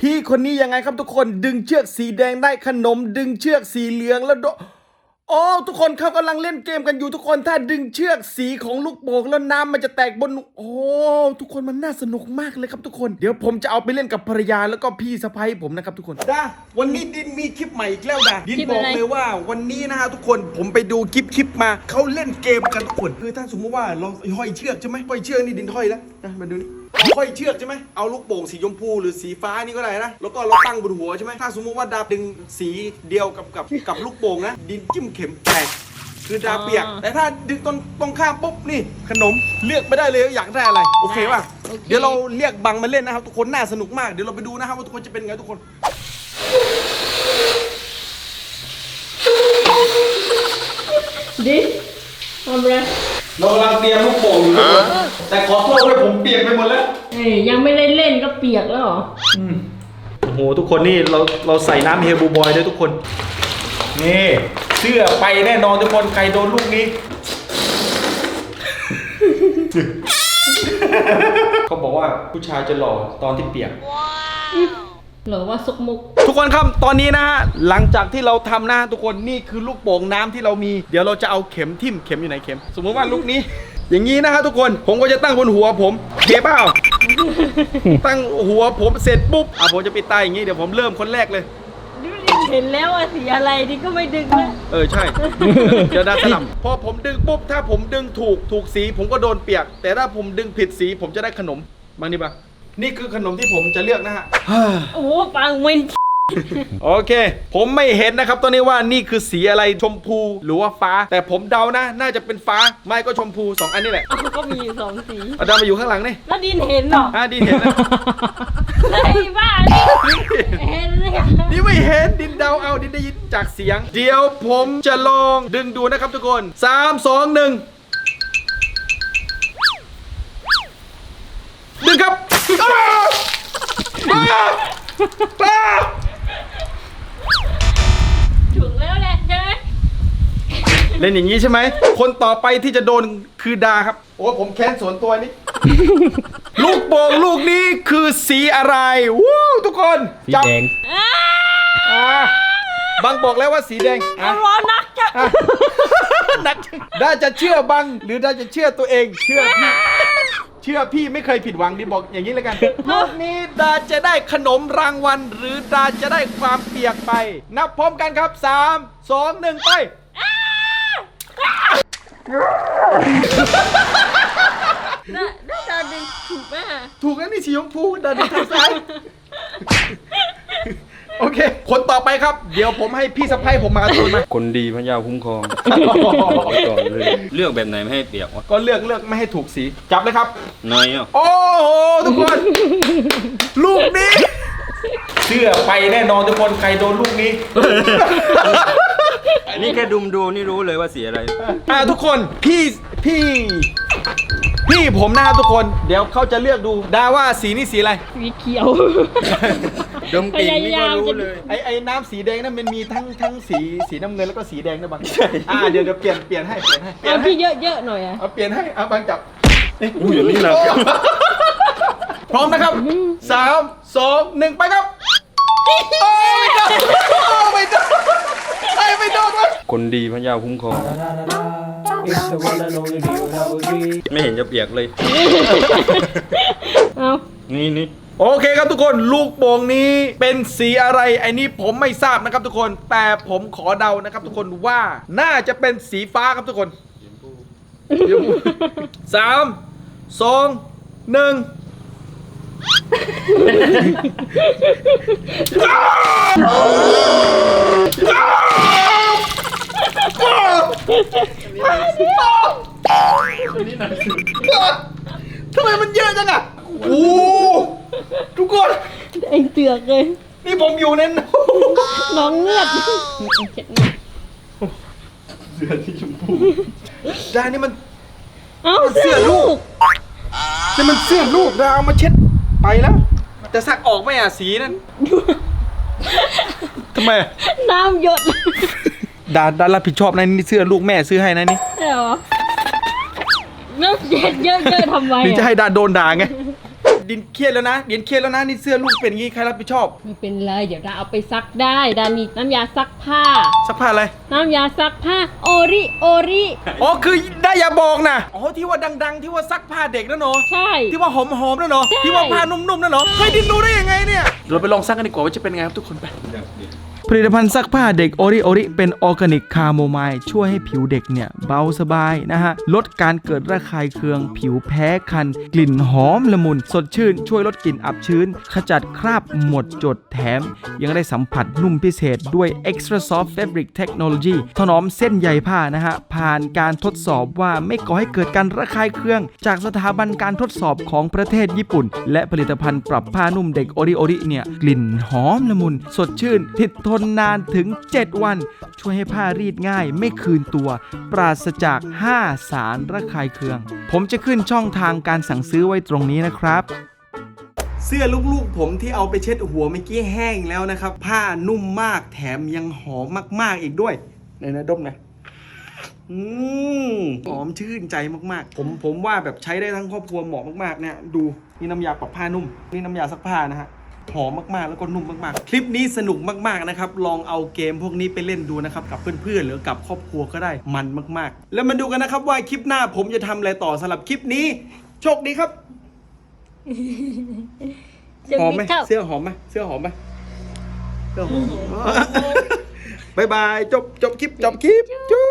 พี่คนนี้ยังไงครับทุกคนดึงเชือกสีแดงได้ขนม ดึงเชือกสีเหลืองแล้วโดโอ้ทุกคนเขากำลังเล่นเกมกันอยู่ทุกคนถ้าดึงเชือกสีของลูกโป่งแล้วน้ำมันจะแตกบน โอ้ทุกคนมันน่าสนุกมากเลยครับทุกคน เดี๋ยวผมจะเอาไปเล่นกับภรรยาแล้วก็พี่สะใภ้ผมนะครับทุกคนดาวันนี้ดินมีคลิปใหม่อีกแล้วดาดินคลิปบออะกไรเลยว่าวันนี้นะฮะทุกคนผมไปดูคลิปคลิปมาเขาเล่นเกมกันทุกคนคือถ้าสมมติว่าเราห้อยเชือกใช่ไหมห้อยเชือกนี่ดินห้อยแล้วนะมาดูนี่ ห้อยเชือกใช่ไหมเอาลูกโป่งสีชมพูหรือสีฟ้านี่ก็ได้นะ แล้วก็เราตั้งบนหัวใช่ไหมถ้าสมมติว่าดาบดึงสีเดียวกับกับกับลูกโป่งนะ ดินจิ้มเข็มแตกคือดาเปียกอ๋อแต่ถ้าดึงตรงตรงข้ามปุ๊บนี่ขนมเลือกไม่ได้เลยว่าอยากได้อะไร โอเคป่ะ โอเค เดี๋ยวเราเรียกบังมาเล่นนะครับ ทุกคนน่าสนุกมาก เดี๋ยวเราไปดูนะครับว่าทุกคนจะเป็นไงทุกคน ดิทำอะไรเรากำลังเตรียมลูกโป่งอยู่ทุกคน แต่ขอโทษด้วยผมเปียกไปหมดแล้วเอ้ยยังไม่ได้เล่นก็เปียกแล้วเหรอโอ้โหทุกคนนี่เราเราใส่น้ำเฮบูบอยด้วยทุกคน นี่เชื่อไปแน่นอนทุกคนใครโดนลูกนี้ เขาบอกว่าผู้ชายจะหล่อตอนที่เปียก หรือว่าซุกมุก ทุกคนครับตอนนี้นะฮะหลังจากที่เราทำนะทุกคนนี่คือลูกโป่งน้ำที่เรามี เดี๋ยวเราจะเอาเข็มทิ่มเข็มอยู่ไหนเข็ม สมมติว่าลูกนี้ อย่างนี้นะฮะทุกคนผมก็จะตั้งบนหัวผมเคเปล่า ตั้งหัวผมเสร็จปุ๊บอะผมจะปิดตาอย่างนี้เดี๋ยวผมเริ่มคนแรกเลยดิเห็นแล้วว่าสีอะไรดิก็ไม่ดึงนะเออใช่ เดี๋ยวดาสลับพอผมดึงปุ๊บถ้าผมดึงถูกถูกสีผมก็โดนเปียก แต่ถ้าผมดึงผิดสีผมจะได้ขนมมานี่ปะนี่คือขนมที่ผมจะเลือกนะฮะ โอ้โหปังเวน โอเค ผมไม่เห็นนะครับตอนนี้ว่านี่คือสีอะไรชมพูหรือว่าฟ้า แต่ผมเดานะ น่าจะเป็นฟ้าไม่ก็ชมพูสองอันนี่แหละเอาก็มีอยู่สองสีเอาดามาอยู่ข้างหลังนี่แล้วดินเห็นเหรออ่าดีเห็นนะไอ้บ้าดิเห็นเลยอะนี่ไม่เห็นดินเดาเอาดินได้ยินจากเสียง เดี๋ยวผมจะลองดึงดูนะครับทุกคนสามสองหนึ่งดึงครับอ้าวอ้าวอ้าว เล่นอย่างนี้ใช่ไหม คนต่อไปที่จะโดนคือดาครับ โอ้ผมแค้นสวนตัวนี้ ลูกโป่งลูกนี้คือสีอะไร วู้ทุกคนสีจับแดงอ้าอ่าบังบอกแล้วว่าสีแดงอะ ร้อนนักจ้ะอะนักดาจะเชื่อบังหรือดาจะเชื่อตัวเอง เชื่อพี่ เชื่อพี่ไม่เคยผิดหวังดีบอกอย่างนี้เลยกันลูกนี้ดาจะได้ขนมรางวัล หรือดาจะได้ความเปียกไป นับพร้อมกันครับสามสองหนึ่งไป น่าน่าจะดึงถูกไหมอะถูกแล้วนี่สีชมพูดาดูทางซ้าย โอเค คนต่อไปครับ เดี๋ยวผมให้พี่สะพ้ายผมมาตูนมา คนดีพระเจ้าคุ้มครองบอกไว้ก่อนเลยเลือกแบบไหนไม่ให้เปียกวะก็เลือกเลือกไม่ให้ถูกสี จับเลยครับ น้อยอะโอ้โหทุกคน ลูกนี้ เชื่อไปแน่นอนทุกคนใครโดนลูกนี้ นี่แค่ดุมดูนี่รู้เลยว่าสีอะไร อ่าทุกคนพี่พี่พี่ผมนะครับทุกคนเดี๋ยวเขาจะเลือกดูดาว่าสีนี่สีอะไร สีเขียวดมกลิ่นนี่ก็รู้เลย ไอไอ้น้ำสีแดงนั่นมันมีทั้งทั้งสีสีน้ำเงินแล้วก็สีแดงนะบางอ่าเดี๋ยวเดี๋ยวเปลี่ยนเปลี่ยนให้เปลี่ยนให้เปลี่ยเอานให้ที่เยอะๆหน่อยอะเอาเปลี่ยนให้เอาบางจับอู้อย่างนี้เหรอพร้อมนะครับสามสองหนึ่งไปครับ คนดีพระเจ้าคุ้มครองไม่เห็นจะเปียกเลย เอานี่นี่โอเคครับทุกคนลูกโป่งนี้เป็นสีอะไรไอ้นี่ผมไม่ทราบนะครับทุกคน แต่ผมขอเดานะครับทุกคนว่าน่าจะเป็นสีฟ้าครับทุกคนสามสองหนึ่ง ทำไมมันเยอะจังอะโอ้ทุกคน เองเตือกเลย นี่ผมอยู่ในน้องเงือกเช็ดหน้าเสื้อที่ชมพูได้นี่มันเอ้าเสื้อลูกนี่มันเสื้อลูกเราเอามาเช็ดไปแล้วจะซักออกไหมอะสีนั้นทำไม น้ำหยด ดาดารับผิดชอบนะนี่เสื้อลูกแม่ซื้อให้นะนี่ใช่เหรอน้ำเย็ดเยอะๆทำไมหรือจะอะให้ดาโดนด่าไงดินเครียดแล้วนะดินเครียดแล้วนะนี่เสื้อลูกเป็นอย่างงี้ใครรับผิดชอบไม่เป็นไรเดี๋ยวดาเอาไปซักได้ดามีน้ำยาซักผ้า สักผ้าอะไรน้ำยาซักผ้าโอริโอริอ๋อคือได้อย่าบอกนะอ๋อที่ว่าดัง ๆ ที่ว่าซักผ้าเด็กนั่นเนาะใช่ ที่ว่าหอมๆนั่นเนาะใช่ที่ว่าผ้านุ่มๆนั่นเนาะเฮ้ยดินรู้ได้ยังไงเนี่ย เราไปลองซักกันดีกว่าว่าจะเป็นไงครับทุกคนไป ผลิตภัณฑ์ซักผ้าเด็กโอริโอริเป็นออร์แกนิกคาโมไมล์ช่วยให้ผิวเด็กเนี่ยเบาสบายนะฮะ ลดการเกิดระคายเคือง ผิวแพ้คัน กลิ่นหอมละมุน สดชื่น ช่วยลดกลิ่นอับชื้น ขจัดคราบหมดจดแถม ยังได้สัมผัสนุ่มพิเศษด้วย Extra Soft Fabric Technology ถนอมเส้นใยผ้านะฮะ ผ่านการทดสอบว่าไม่ก่อให้เกิดการระคายเคือง จากสถาบันการทดสอบของประเทศญี่ปุ่น และผลิตภัณฑ์ปรับผ้านุ่มเด็กโอริโอริเนี่ยกลิ่นหอมละมุน สดชื่น ติดทนนานถึง 7 วัน ช่วยให้ผ้ารีดง่ายไม่คืนตัว ปราศจาก 5 สารระคายเคือง ผมจะขึ้นช่องทางการสั่งซื้อไว้ตรงนี้นะครับเสื้อลูกๆ ผมที่เอาไปเช็ดหัวเมื่อกี้แห้งแล้วนะครับ ผ้านุ่มมากแถมยังหอมมาก ๆ อีกด้วยไหนนะดมนะอืมหอมชื่นใจมากๆ ผมผมว่าแบบใช้ได้ทั้งครอบครัวเหมาะมากๆเนี่ยดูนี่น้ำยาปรับผ้านุ่ม นี่น้ำยาซักผ้านะฮะ หอมมากๆ แล้วก็นุ่มมากๆ คลิปนี้สนุกมากๆนะครับ ลองเอาเกมพวกนี้ไปเล่นดูนะครับ กับเพื่อนๆ หรือกับครอบครัวก็ได้มันมากๆ แล้วมาดูกันนะครับว่าคลิปหน้าผมจะทำอะไรต่อสำหรับคลิปนี้ โชคดีครับหอมไหมเสื้อหอมไหมเสื้อหอมไหมเสื้อหอมบายบายจบจบคลิปจบคลิปจุ๊บ